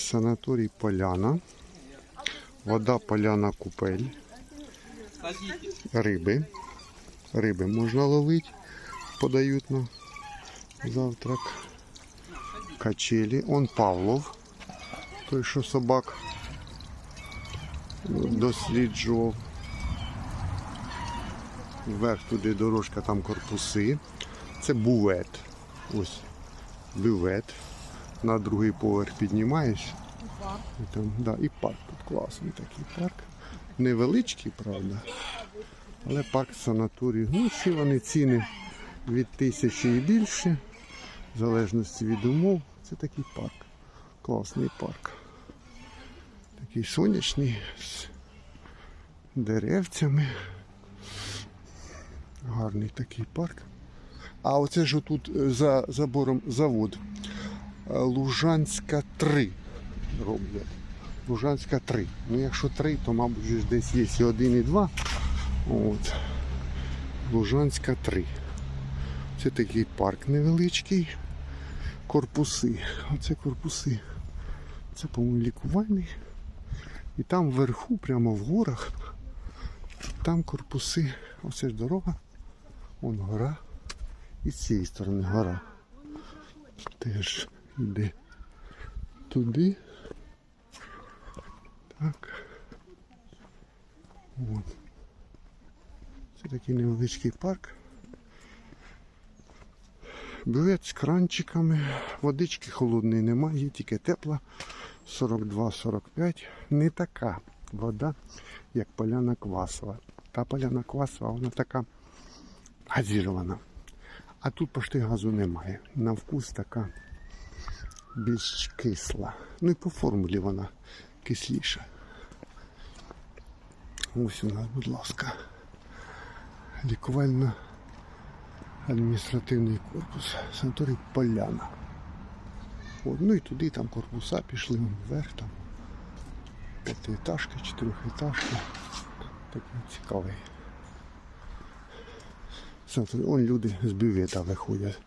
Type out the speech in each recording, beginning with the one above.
Санаторій Поляна. Вода Поляна Купель. Риби. Риби можна ловити. Подають на завтрак. Качелі. Он Павлов. Той, що собак досліджував. Вверх туди дорожка, там корпуси. Це бувет. Ось бювет. На другий поверх піднімаєш. І, там, да, і парк тут класний такий парк. Невеличкий, правда. Але парк санаторій. Ну, всі вони ціни від тисячі і більше. В залежності від умов. Це такий парк. Класний парк. Такий сонячний з деревцями. Гарний такий парк. А оце ж тут за забором завод. Е, Лужанська 3 роблять. Лужанська 3. Ну якщо 3, то мабуть десь є і 1 і 2. От. Лужанська 3. Це такий парк невеличкий. Корпуси. Оце корпуси. Це, по-моєму, лікувальний. І там вверху, прямо в горах, там корпуси. Оце ж дорога. Вон гора. І з цієї сторони гора. Теж йде туди. Так. Вон. Це такий невеличкий парк. Бювет з кранчиками. Водички холодної немає, тільки тепла. 42-45. Не така вода, як поляна квасова. Та поляна квасова, вона така газірована. А тут почти газу немає. На вкус така більш кисла. Ну і по формулі вона кисліша. Ось у нас, будь ласка, лікувально адміністративний корпус. Санаторій Поляна. От, ну і туди там корпуса пішли вверх там. П'ятиэтажки, чотирьохетажки. Такий цікавий. Санаторій. Он люди з бювета виходять.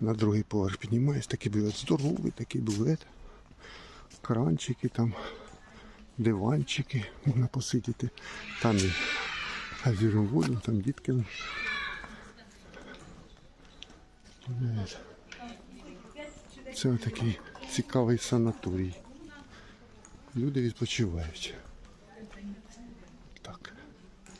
На другий поверх піднімаєш, такий бювет здоровий, такий бювет. Кранчики там, диванчики, можна посидіти. Там і газірну воду, там дітки. Це такий цікавий санаторій. Люди відпочивають.